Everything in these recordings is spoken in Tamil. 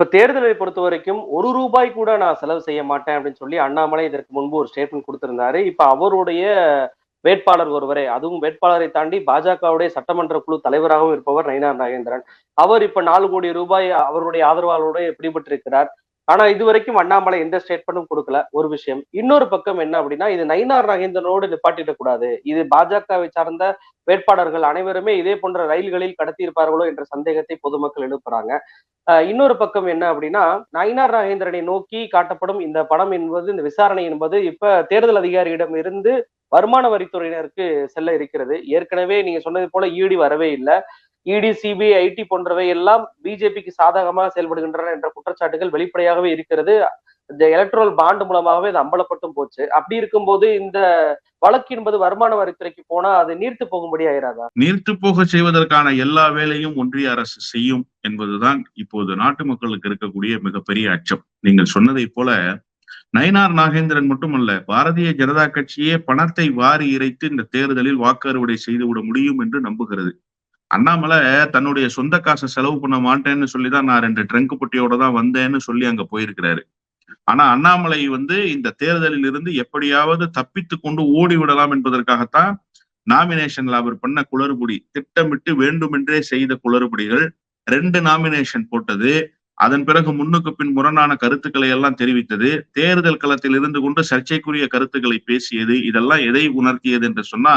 இப்ப தேர்தலை பொறுத்த வரைக்கும் ஒரு ரூபாய் கூட நான் செலவு செய்ய மாட்டேன் அப்படின்னு சொல்லி அண்ணாமலை இதற்கு முன்பு ஒரு ஸ்டேட்மெண்ட் கொடுத்திருந்தாரு. இப்ப அவருடைய வேட்பாளர் ஒருவரே அதுவும் வேட்பாளரை தாண்டி பாஜகவுடைய சட்டமன்ற குழு தலைவராகவும் இருப்பவர் நயினார் நாகேந்திரன். அவர் இப்ப நாலு கோடி ரூபாய் அவருடைய ஆதரவாளரோட பிடிபட்டிருக்கிறார். ஆனா இது வரைக்கும் அண்ணாமலை எந்த ஸ்டேட்மெண்ட்டும் கொடுக்கல. ஒரு விஷயம் இன்னொரு பக்கம் என்ன அப்படின்னா இது நயினார் நாகேந்திரனோடு நிப்பாட்டிடக் கூடாது. இது பாஜகவை சார்ந்த வேட்பாளர்கள் அனைவருமே இதே போன்ற ரயில்களில் கடத்தி இருப்பார்களோ என்ற சந்தேகத்தை பொதுமக்கள் எழுப்புறாங்க. இன்னொரு பக்கம் என்ன அப்படின்னா நயினார் நாகேந்திரனை நோக்கி காட்டப்படும் இந்த படம் என்பது இந்த விசாரணை என்பது இப்ப தேர்தல் அதிகாரியிடம் இருந்து வருமான வரித்துறையினருக்கு செல்ல இருக்கிறது. ஏற்கனவே நீங்க சொன்னது போல ஈடி வரவே இல்லை. இடி சிபிஐ ஐடி போன்றவை எல்லாம் பிஜேபிக்கு சாதகமாக செயல்படுகின்றன என்ற குற்றச்சாட்டுகள் வெளிப்படையாகவே இருக்கிறது. இந்த எலக்ட்ரல் பாண்டு மூலமாகவே இது அம்பலப்பட்டும் போச்சு. அப்படி இருக்கும்போது இந்த வழக்கு என்பது வருமான வரித்துறைக்கு போனா அது நீர்த்து போகும்படி ஆயிராதா? நீர்த்து போக செய்வதற்கான எல்லா வேலையும் ஒன்றிய அரசு செய்யும் என்பதுதான் இப்போது நாட்டு மக்களுக்கு இருக்கக்கூடிய மிகப்பெரிய அச்சம். நீங்கள் சொன்னதை போல நயினார் நாகேந்திரன் மட்டுமல்ல பாரதிய ஜனதா கட்சியே பணத்தை வாரி இறைத்து இந்த தேர்தலில் வாக்கு அறுவடை செய்துவிட முடியும் என்று நம்புகிறது. அண்ணாமலை தன்னுடைய சொந்த காசை செலவு பண்ண மாட்டேன்னு சொல்லிதான் நான் ரெண்டு ட்ரங்க் பொட்டியோட தான் வந்தேன்னு சொல்லி அங்க போயிருக்கிறாரு. ஆனா அண்ணாமலை வந்து இந்த தேர்தலில் இருந்து எப்படியாவது தப்பித்து கொண்டு ஓடி விடலாம் என்பதற்காகத்தான் நாமினேஷன்ல அவர் பண்ண குளறுபடி திட்டமிட்டு வேண்டுமென்றே செய்த குளறுபடிகள் ரெண்டு நாமினேஷன் போட்டது. அதன் பிறகு முன்னுக்கு பின் முரணான கருத்துக்களை எல்லாம் தெரிவித்தது. தேர்தல் களத்தில் இருந்து கொண்டு சர்ச்சைக்குரிய கருத்துக்களை பேசியது. இதெல்லாம் எதை உணர்த்தியது என்று சொன்னா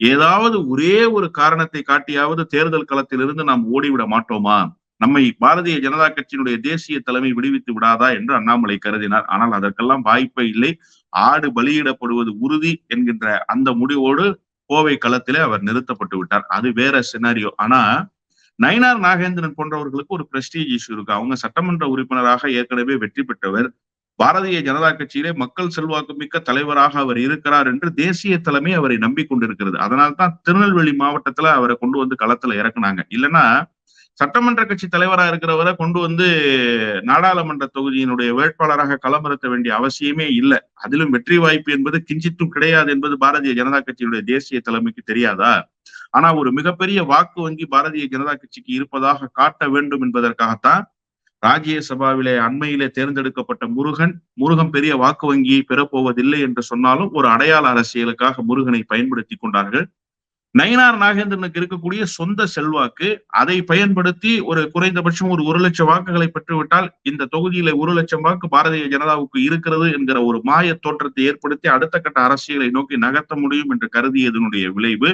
ஏதாவது ஒரே ஒரு காரணத்தை காட்டியாவது தேர்தல் களத்திலிருந்து நாம் ஓடிவிட மாட்டோமா? நம்மை பாரதிய ஜனதா கட்சியினுடைய தேசிய தலைமை விடுவித்து விடாதா என்று அண்ணாமலை கருதினார். ஆனால் அதற்கெல்லாம் வாய்ப்பே இல்லை. ஆடு பலியிடப்படுவது உறுதி என்கின்ற அந்த முடிவோடு கோவை களத்திலே அவர் நிறுத்தப்பட்டு விட்டார். அது வேற சினாரியோ ஆனா நயினார் நாகேந்திரன் போன்றவர்களுக்கு ஒரு பிரஸ்டீஜ் இஷ்யூ இருக்கு. அவங்க சட்டமன்ற உறுப்பினராக ஏற்கனவே வெற்றி பெற்றவர் பாரதிய ஜனதா கட்சியிலே மக்கள் செல்வாக்கு மிக்க தலைவராக அவர் இருக்கிறார் என்று தேசிய தலைமை அவரை நம்பிக்கொண்டிருக்கிறது. அதனால்தான் திருநெல்வேலி மாவட்டத்துல அவரை கொண்டு வந்து களத்துல இறக்குனாங்க. இல்லைன்னா சட்டமன்ற கட்சி தலைவராக இருக்கிறவரை கொண்டு வந்து நாடாளுமன்ற தொகுதியினுடைய வேட்பாளராக களமிறத்த வேண்டிய அவசியமே இல்லை. அதிலும் வெற்றி வாய்ப்பு என்பது கிஞ்சித்தும் கிடையாது என்பது பாரதிய ஜனதா கட்சியுடைய தேசிய தலைமைக்கு தெரியாதா? ஆனா ஒரு மிகப்பெரிய வாக்கு வங்கி பாரதிய ஜனதா கட்சிக்கு இருப்பதாக காட்ட வேண்டும் என்பதற்காகத்தான் ராஜ்யசபாவிலே அண்மையிலே தேர்ந்தெடுக்கப்பட்ட முருகன் முருகன் பெரிய வாக்கு வங்கியை பெறப்போவதில்லை என்று சொன்னாலும் ஒரு அடையாள அரசியலுக்காக முருகனை பயன்படுத்தி கொண்டார்கள். நயினார் நாகேந்திரனுக்கு இருக்கக்கூடிய சொந்த செல்வாக்கு அதை பயன்படுத்தி ஒரு குறைந்தபட்சம் ஒரு ஒரு லட்சம் வாக்குகளை பெற்றுவிட்டால் இந்த தொகுதியில ஒரு லட்சம் வாக்கு பாரதிய ஜனதாவுக்கு இருக்கிறது என்கிற ஒரு மாய தோற்றத்தை ஏற்படுத்தி அடுத்த கட்ட அரசியலை நோக்கி நகர்த்த முடியும் என்று கருதியதனுடைய விளைவு.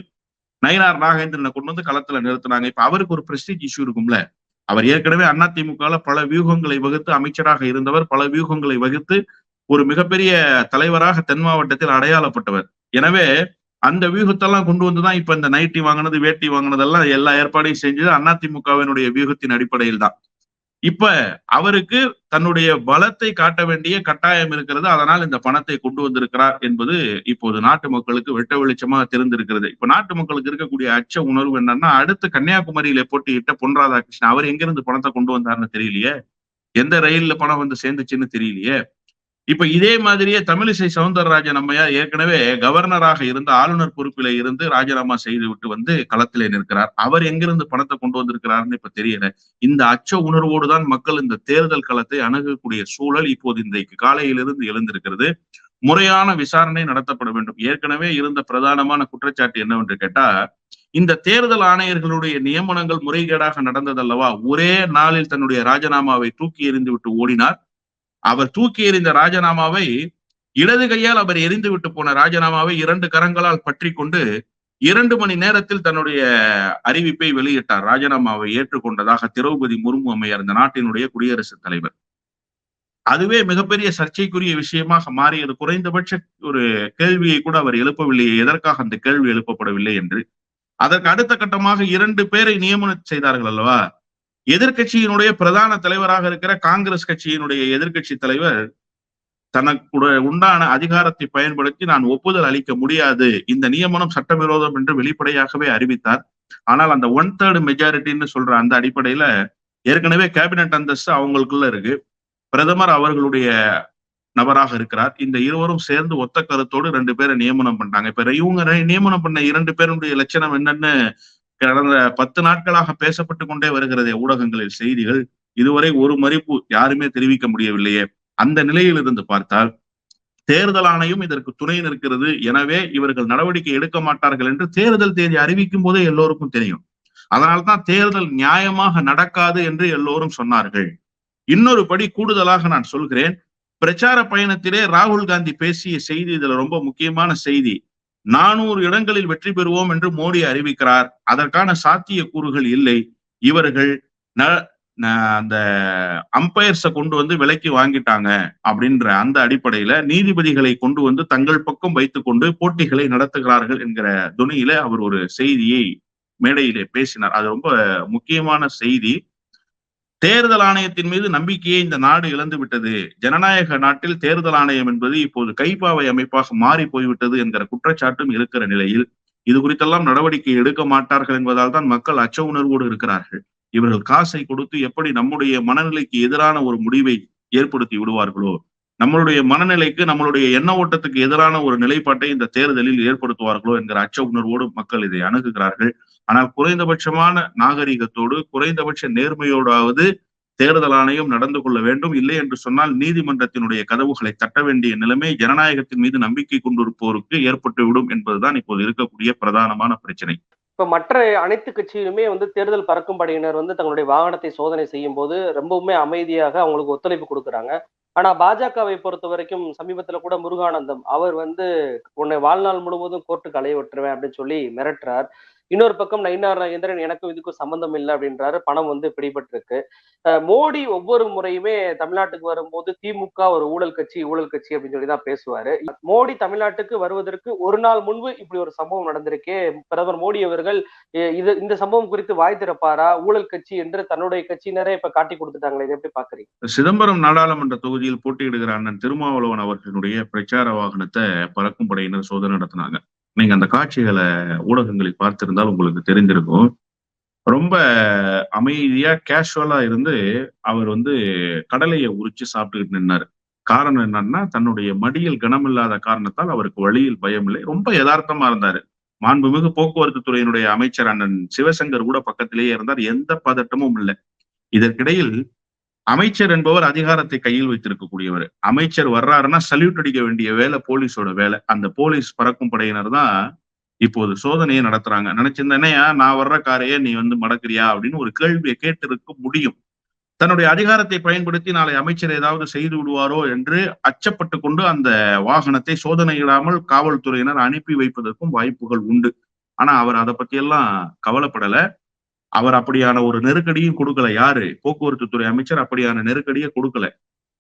நயினார் நாகேந்திரனை கொண்டு வந்து களத்துல நிறுத்தினாங்க. இப்ப அவருக்கு ஒரு பிரஸ்டீஜ் இஷ்யூ இருக்கும்ல. அவர் ஏற்கனவே அதிமுகல பல வியூகங்களை வகுத்து அமைச்சராக இருந்தவர் பல வியூகங்களை வகுத்து ஒரு மிகப்பெரிய தலைவராக தென் மாவட்டத்தில் அடையாளப்பட்டவர். எனவே அந்த வியூகத்தெல்லாம் கொண்டு வந்துதான் இப்ப இந்த நைட்டி வாங்கினது வேட்டி வாங்கினதெல்லாம் எல்லா ஏற்பாடையும் செஞ்சது அதிமுகவினுடைய வியூகத்தின் அடிப்படையில் தான் இப்ப அவருக்கு தன்னுடைய பலத்தை காட்ட வேண்டிய கட்டாயம் இருக்கிறது. அதனால் இந்த பணத்தை கொண்டு வந்திருக்கிறார் என்பது இப்போது நாட்டு மக்களுக்கு வெட்ட வெளிச்சமாக தெரிந்திருக்கிறது. இப்ப நாட்டு மக்களுக்கு இருக்கக்கூடிய அச்ச உணர்வு என்னன்னா அடுத்து கன்னியாகுமரியில போட்டியிட்ட பொன் ராதாகிருஷ்ணன் அவர் எங்கிருந்து பணத்தை கொண்டு வந்தாருன்னு தெரியலையே? எந்த ரயில்ல பணம் வந்து சேர்ந்துச்சுன்னு தெரியலையே? இப்ப இதே மாதிரியே தமிழிசை சவுந்தரராஜன் அம்மையார் ஏற்கனவே கவர்னராக இருந்த ஆளுநர் பொறுப்பில இருந்து ராஜினாமா செய்து விட்டு வந்து களத்திலே நிற்கிறார். அவர் எங்கிருந்து பணத்தை கொண்டு வந்திருக்கிறாருன்னு இப்ப தெரியல. இந்த அச்ச உணர்வோடு தான் மக்கள் இந்த தேர்தல் களத்தை அணுகக்கூடிய சூழல் இப்போது இன்றைக்கு காலையிலிருந்து எழுந்திருக்கிறது. முறையான விசாரணை நடத்தப்பட வேண்டும். ஏற்கனவே இருந்த பிரதானமான குற்றச்சாட்டு என்னவென்று கேட்டா இந்த தேர்தல் ஆணையர்களுடைய நியமனங்கள் முறைகேடாக நடந்ததல்லவா ஒரே நாளில் தன்னுடைய ராஜினாமாவை தூக்கி எறிந்து விட்டு ஓடினார். அவர் தூக்கி எறிந்த ராஜினாமாவை இடது கையால் அவர் எரிந்து விட்டு போன ராஜினாமாவை இரண்டு கரங்களால் பற்றி கொண்டு இரண்டு மணி நேரத்தில் தன்னுடைய அறிவிப்பை வெளியிட்டார். ராஜினாமாவை ஏற்றுக்கொண்டதாக திரௌபதி முர்மு அம்மையார் இந்த நாட்டினுடைய குடியரசுத் தலைவர். அதுவே மிகப்பெரிய சர்ச்சைக்குரிய விஷயமாக மாறியது குறைந்தபட்ச ஒரு கேள்வியை கூட அவர் எழுப்பவில்லை எதற்காக அந்த கேள்வி எழுப்பப்படவில்லை என்று. அதற்கு அடுத்த கட்டமாக இரண்டு பேரை நியமனம் செய்தார்கள் அல்லவா? எதிர்கட்சியினுடைய பிரதான தலைவராக இருக்கிற காங்கிரஸ் கட்சியினுடைய எதிர்கட்சி தலைவர் தனக்கு உண்டான அதிகாரத்தை பயன்படுத்தி நான் ஒப்புதல் அளிக்க முடியாது. இந்த நியமனம் சட்டவிரோதம் என்று வெளிப்படையாகவே அறிவித்தார். ஆனால் அந்த ஒன் தேர்டு மெஜாரிட்டின்னு சொல்ற அந்த அடிப்படையில ஏற்கனவே கேபினட் அந்தஸ்து அவங்களுக்குள்ள இருக்கு. பிரதமர் அவர்களுடைய நபராக இருக்கிறார். இந்த இருவரும் சேர்ந்து ஒத்த கருத்தோடு ரெண்டு பேரை நியமனம் பண்ணாங்க இப்ப இவங்க நியமனம் பண்ண இரண்டு பேருடைய லட்சணம் என்னன்னு கடந்த பத்து நாட்களாக பேசப்பட்டு கொண்டே வருகிறதே ஊடகங்களில் செய்திகள் இதுவரை ஒரு மதிப்பு யாருமே தெரிவிக்க முடியவில்லையே. அந்த நிலையில் இருந்து பார்த்தால் தேர்தல் ஆணையம் இதற்கு துணை நிற்கிறது. எனவே இவர்கள் நடவடிக்கை எடுக்க மாட்டார்கள் என்று தேர்தல் தேதி அறிவிக்கும் போதே எல்லோருக்கும் தெரியும். அதனால்தான் தேர்தல் நியாயமாக நடக்காது என்று எல்லோரும் சொன்னார்கள். இன்னொரு படி கூடுதலாக நான் சொல்கிறேன். பிரச்சார பயணத்திலே ராகுல் காந்தி பேசிய செய்தி இதுல ரொம்ப முக்கியமான செய்தி. நானூறு இடங்களில் வெற்றி பெறுவோம் என்று மோடி அறிவிக்கிறார். அதற்கான சாத்திய கூறுகள் இல்லை. இவர்கள் அந்த அம்பையர்ஸை கொண்டு வந்து விலைக்கு வாங்கிட்டாங்க அப்படின்ற அந்த அடிப்படையில நீதிபதிகளை கொண்டு வந்து தங்கள் பக்கம் வைத்துக்கொண்டு போட்டிகளை நடத்துகிறார்கள் என்கிற துணியில அவர் ஒரு செய்தியை மேடையிலே பேசினார். அது ரொம்ப முக்கியமான செய்தி. தேர்தல் ஆணையத்தின் மீது நம்பிக்கையை இந்த நாடு இழந்து விட்டது. ஜனநாயக நாட்டில் தேர்தல் ஆணையம் என்பது இப்போது கைப்பாவை அமைப்பாக மாறி போய்விட்டது என்கிற குற்றச்சாட்டும் இருக்கிற நிலையில் இது குறித்தெல்லாம் நடவடிக்கை எடுக்க மாட்டார்கள் என்பதால் தான் மக்கள் அச்ச உணர்வோடு இருக்கிறார்கள். இவர்கள் காசை கொடுத்து எப்படி நம்முடைய மனநிலைக்கு எதிரான ஒரு முடிவை ஏற்படுத்தி விடுவார்களோ? நம்மளுடைய மனநிலைக்கு நம்மளுடைய எண்ண ஓட்டத்துக்கு எதிரான ஒரு நிலைப்பாட்டை இந்த தேர்தலில் ஏற்படுத்துவார்களோ என்கிற அச்ச உணர்வோடு மக்கள் இதை அணுகுகிறார்கள். ஆனால் குறைந்தபட்சமான நாகரிகத்தோடு குறைந்தபட்ச நேர்மையோடாவது தேர்தல் ஆணையம் நடந்து கொள்ள வேண்டும். இல்லை என்று சொன்னால் நீதிமன்றத்தினுடைய கதவுகளை தட்ட வேண்டிய நிலைமை ஜனநாயகத்தின் மீது நம்பிக்கை கொண்டிருப்போருக்கு ஏற்பட்டுவிடும் என்பதுதான் இப்போது இருக்கக்கூடிய பிரதானமான பிரச்சனை. இப்ப மற்ற அனைத்து கட்சியிலுமே வந்து தேர்தல் பறக்கும் படையினர் வந்து தங்களுடைய வாகனத்தை சோதனை செய்யும் போது ரொம்பவுமே அமைதியாக அவங்களுக்கு ஒத்துழைப்பு கொடுக்குறாங்க. ஆனா பாஜகவை பொறுத்த வரைக்கும் சமீபத்துல கூட முருகானந்தம் அவர் வந்து உன்னை வாழ்நாள் முழுவதும் கோர்ட்டுக்கு அலைய விட்டுருவேன் அப்படின்னு சொல்லி மிரட்டுறார். இன்னொரு பக்கம் நயினார் நாகேந்திரன் எனக்கும் இதுக்கும் சம்பந்தம் இல்லை அப்படின்றாரு. பணம் வந்து பிடிபட்டிருக்கு. மோடி ஒவ்வொரு முறையுமே தமிழ்நாட்டுக்கு வரும்போது திமுக ஒரு ஊழல் கட்சி ஊழல் கட்சி அப்படின்னு சொல்லி தான் பேசுவாரு. மோடி தமிழ்நாட்டுக்கு வருவதற்கு ஒரு நாள் முன்பு இப்படி ஒரு சம்பவம் நடந்திருக்கே. பிரதமர் மோடி அவர்கள் இது இந்த சம்பவம் குறித்து வாய் திறப்பாரா? ஊழல் கட்சி என்று தன்னுடைய கட்சியினரே இப்ப காட்டி கொடுத்துட்டாங்களே. இதை எப்படி பாக்குறீங்க? சிதம்பரம் நாடாளுமன்ற தொகுதியில் போட்டியிடுகிற அண்ணன் திருமாவளவன் அவர்களுடைய பிரச்சார வாகனத்தை பறக்கும் படையினர் சோதனை நடத்தினாங்க. நீங்க அந்த காட்சிகளை ஊடகங்களை பார்த்திருந்தால் உங்களுக்கு தெரிஞ்சிருக்கும் ரொம்ப அமைதியா கேஷுவலா இருந்து அவர் வந்து கடலையை உரிச்சு சாப்பிட்டுக்கிட்டு நின்னாரு. காரணம் என்னன்னா தன்னுடைய மடியில் கனமில்லாத காரணத்தால் அவருக்கு வழியில் பயம் இல்லை ரொம்ப யதார்த்தமா இருந்தாரு. மாண்புமிகு போக்குவரத்து துறையினுடைய அமைச்சர் அண்ணன் சிவசங்கர் கூட பக்கத்திலேயே இருந்தார். எந்த பதட்டமும் இல்லை. இதற்கிடையில் அமைச்சர் என்பவர் அதிகாரத்தை கையில் வைத்திருக்கக்கூடியவர். அமைச்சர் வர்றாருன்னா சல்யூட் அடிக்க வேண்டிய வேலை போலீஸோட வேலை. அந்த போலீஸ் பறக்கும் படையினர் தான் இப்போது சோதனையை நடத்துறாங்க. நினைச்சிருந்தேனையா நான் வர்ற காரையே நீ வந்து மடக்கிறியா அப்படின்னு ஒரு கேள்வியை கேட்டிருக்க முடியும். தன்னுடைய அதிகாரத்தை பயன்படுத்தி நாளை அமைச்சர் ஏதாவது செய்து விடுவாரோ என்று அச்சப்பட்டு கொண்டு அந்த வாகனத்தை சோதனையிடாமல் காவல்துறையினர் அனுப்பி வைப்பதற்கும் வாய்ப்புகள் உண்டு. ஆனா அவர் அதை பத்தி எல்லாம் கவலைப்படல. அவர் அப்படியான ஒரு நெருக்கடியும் கொடுக்கல. யாரு? போக்குவரத்து துறை அமைச்சர் அப்படியான நெருக்கடியை கொடுக்கல.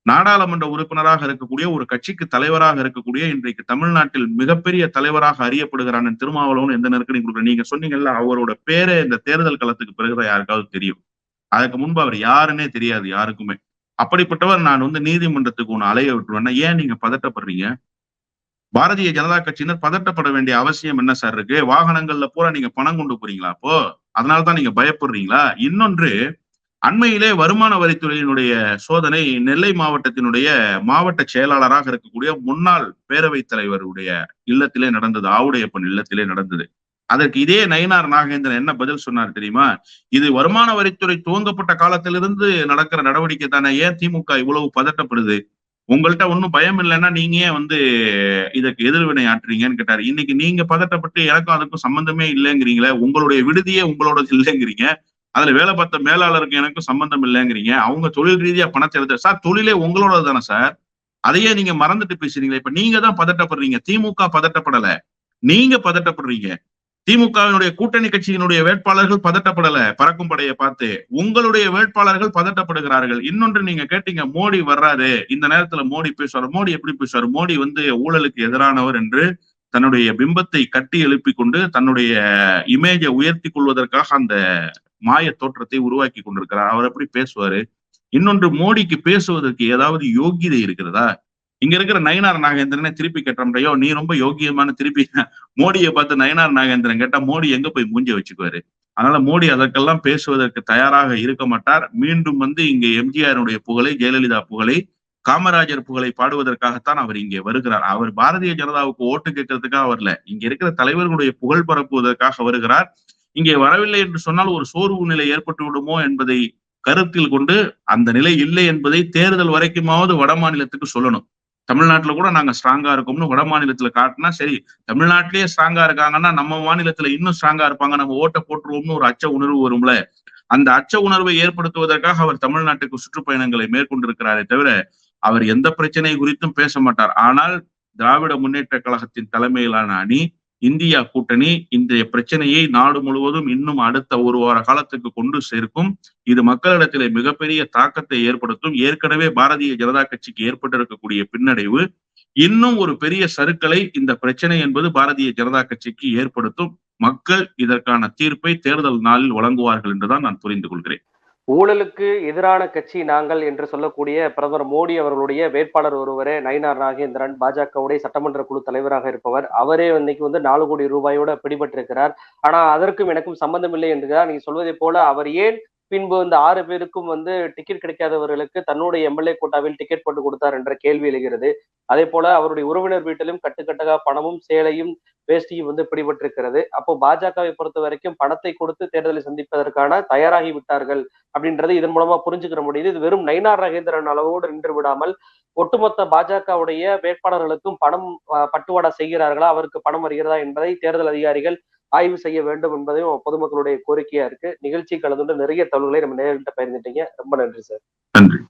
நாடாளுமன்ற உறுப்பினராக இருக்கக்கூடிய ஒரு கட்சிக்கு தலைவராக இருக்கக்கூடிய இன்றைக்கு தமிழ்நாட்டில் மிகப்பெரிய தலைவராக அறியப்படுகிறான் திருமாவளவன் எந்த நெருக்கடியும் கொடுக்கல. நீங்க சொன்னீங்கல்ல அவரோட பேரே இந்த தேர்தல் களத்துக்கு பிறகுதான் யாருக்காவது தெரியும். அதுக்கு முன்பு அவர் யாருன்னே தெரியாது யாருக்குமே. அப்படிப்பட்டவர் நான் வந்து நீதிமன்றத்துக்கு ஒன்று அலைய விட்டுருவேன்னா ஏன் நீங்க பதட்டப்படுறீங்க? பாரதிய ஜனதா கட்சியினர் பதட்டப்பட வேண்டிய அவசியம் என்ன சார் இருக்கு? வாகனங்கள்ல பூரா நீங்க பணம் கொண்டு போறீங்களா அப்போ? அதனாலதான் நீங்க பயப்படுறீங்களா? இன்னொன்று அண்மையிலே வருமான வரித்துறையினுடைய சோதனை நெல்லை மாவட்டத்தினுடைய மாவட்ட செயலாளராக இருக்கக்கூடிய முன்னாள் பேரவைத் தலைவருடைய இல்லத்திலே நடந்தது ஆவுடையப்பன் இல்லத்திலே நடந்தது. அதற்கு இதே நயினார் நாகேந்திரன் என்ன பதில் சொன்னார் தெரியுமா? இது வருமான வரித்துறை துவங்கப்பட்ட காலத்திலிருந்து நடக்கிற நடவடிக்கை தானே ஏன் திமுக இவ்வளவு பதட்டப்படுது? உங்கள்கிட்ட ஒன்றும் பயம் இல்லைன்னா நீங்க ஏன் வந்து இதற்கு எதிர்வினை ஆற்றுறீங்கன்னு கேட்டாரு. இன்னைக்கு நீங்க பதட்டப்பட்டு எனக்கும் அதுக்கும் சம்பந்தமே இல்லைங்கிறீங்களே உங்களுடைய விடுதியே உங்களோட இல்லைங்கிறீங்க அதுல வேலை பார்த்த மேலாளருக்கு எனக்கும் சம்பந்தம் இல்லைங்கிறீங்க அவங்க தொழில் ரீதியா பணத்தை எடுத்து சார் தொழிலே உங்களோட தானே சார்? அதையே நீங்க மறந்துட்டு பேசுறீங்களே இப்ப நீங்க தான் பதட்டப்படுறீங்க திமுக பதட்டப்படல நீங்க பதட்டப்படுறீங்க. திமுகவினுடைய கூட்டணி கட்சியினுடைய வேட்பாளர்கள் பதட்டப்படல. பறக்கும் படையை பார்த்து உங்களுடைய வேட்பாளர்கள் பதட்டப்படுகிறார்கள். இன்னொன்று நீங்க கேட்டீங்க மோடி வர்றாரு. இந்த நேரத்துல மோடி பேசுவார். மோடி எப்படி பேசுவார்? மோடி வந்து ஊழலுக்கு எதிரானவர் என்று தன்னுடைய பிம்பத்தை கட்டி எழுப்பி கொண்டு தன்னுடைய இமேஜை உயர்த்தி கொள்வதற்காக அந்த மாய தோற்றத்தை உருவாக்கி கொண்டிருக்கிறார். அவர் எப்படி பேசுவாரு? இன்னொன்று மோடிக்கு பேசுவதற்கு ஏதாவது யோகியதை இருக்கிறதா? இங்க இருக்கிற நயனார் நாகேந்திரனே திருப்பி கேட்டோம்டையோ நீ ரொம்ப யோகியமான திருப்பி மோடியை பார்த்து நயனார் நாகேந்திரன் கேட்டா மோடி எங்க போய் மூஞ்ச வச்சுக்குவாரு? அதனால மோடி அதற்கெல்லாம் பேசுவதற்கு தயாராக இருக்க மாட்டார். மீண்டும் வந்து இங்க எம்ஜிஆருடைய புகழை ஜெயலலிதா புகழை காமராஜர் புகழை பாடுவதற்காகத்தான் அவர் இங்கே வருகிறார். அவர் பாரதிய ஜனதாவுக்கு ஓட்டு கேட்கறதுக்காக வரல. இங்க இருக்கிற தலைவர்களுடைய புகழ் பரப்புவதற்காக வருகிறார். இங்கே வரவில்லை என்று சொன்னால் ஒரு சோர்வு நிலை ஏற்பட்டு விடுமோ என்பதை கருத்தில் கொண்டு அந்த நிலை இல்லை என்பதை தேர்தல் வரைக்குமாவது வட மாநிலத்துக்கு சொல்லணும். தமிழ்நாட்டுல கூட நாங்க ஸ்ட்ராங்கா இருக்கோம்னு வட மாநிலத்துல காட்டினா சரி தமிழ்நாட்டிலேயே ஸ்ட்ராங்கா இருக்காங்கன்னா நம்ம மாநிலத்துல இன்னும் ஸ்ட்ராங்கா இருப்பாங்க. நம்ம ஓட்ட போட்டுருவோம்னு ஒரு அச்ச உணர்வு வரும்ல. அந்த அச்ச உணர்வை ஏற்படுத்துவதற்காக அவர் தமிழ்நாட்டுக்கு சுற்றுப்பயணங்களை மேற்கொண்டிருக்கிறாரே தவிர அவர் எந்த பிரச்சனை குறித்தும் பேச மாட்டார். ஆனால் திராவிட முன்னேற்ற கழகத்தின் தலைமையிலான அணி இந்தியா கூட்டணி இன்றைய பிரச்சனையை நாடு முழுவதும் இன்னும் அடுத்த ஒரு வார காலத்துக்கு கொண்டு சேர்க்கும். இது மக்களிடத்திலே மிகப்பெரிய தாக்கத்தை ஏற்படுத்தும். ஏற்கனவே பாரதிய ஜனதா கட்சிக்கு ஏற்பட்டிருக்கக்கூடிய பின்னடைவு. இன்னும் ஒரு பெரிய சருக்களை இந்த பிரச்சனை என்பது பாரதிய ஜனதா கட்சிக்கு ஏற்படுத்தும். மக்கள் இதற்கான தீர்ப்பை தேர்தல் நாளில் வழங்குவார்கள் என்றுதான் நான் புரிந்து கொள்கிறேன். ஊழலுக்கு எதிரான கட்சி நாங்கள் என்று சொல்லக்கூடிய பிரதமர் மோடி அவர்களுடைய வேட்பாளர் ஒருவரே நயினார் நாகேந்திரன் பாஜகவுடைய சட்டமன்ற குழு தலைவராக இருப்பவர். அவரே இன்னைக்கு வந்து நாலு கோடி ரூபாயோட பிடிபட்டிருக்கிறார். ஆனா அதற்கும் எனக்கும் சம்பந்தம் இல்லை என்கிறார் நீங்க சொல்வதை போல அவர் ஏன் பின்பு இந்த ஆறு பேருக்கும் வந்து டிக்கெட் கிடைக்காதவர்களுக்கு தன்னுடைய எம்எல்ஏ கோட்டாவில் டிக்கெட் போட்டு கொடுத்தார் என்ற கேள்வி எழுகிறது. அதே போல அவருடைய உறவினர் வீட்டிலும் கட்டுக்கட்டாக பணமும் சேலையும் வேஷ்டியும் வந்து பிடிபட்டிருக்கிறது. அப்போ பாஜகவை பொறுத்த வரைக்கும் பணத்தை கொடுத்து தேர்தலை சந்திப்பதற்கான தயாராகி விட்டார்கள் அப்படின்றது இதன் மூலமா புரிஞ்சுக்கிற முடியுது. இது வெறும் நயினார் ரகேந்திரன் அளவோடு நின்று விடாமல் ஒட்டுமொத்த பாஜகவுடைய வேட்பாளர்களுக்கும் பணம் அஹ், பட்டுவாடா செய்கிறார்களா? அவருக்கு பணம் வருகிறதா என்பதை தேர்தல் அதிகாரிகள் ஆய்வு செய்ய வேண்டும் என்பதையும் பொதுமக்களுடைய கோரிக்கையா இருக்கு. நிகழ்ச்சி கலந்துட்டு நிறைய தகவல்களை நம்ம நேரிட்ட பயிர்ந்துட்டீங்க ரொம்ப நன்றி சார். நன்றி.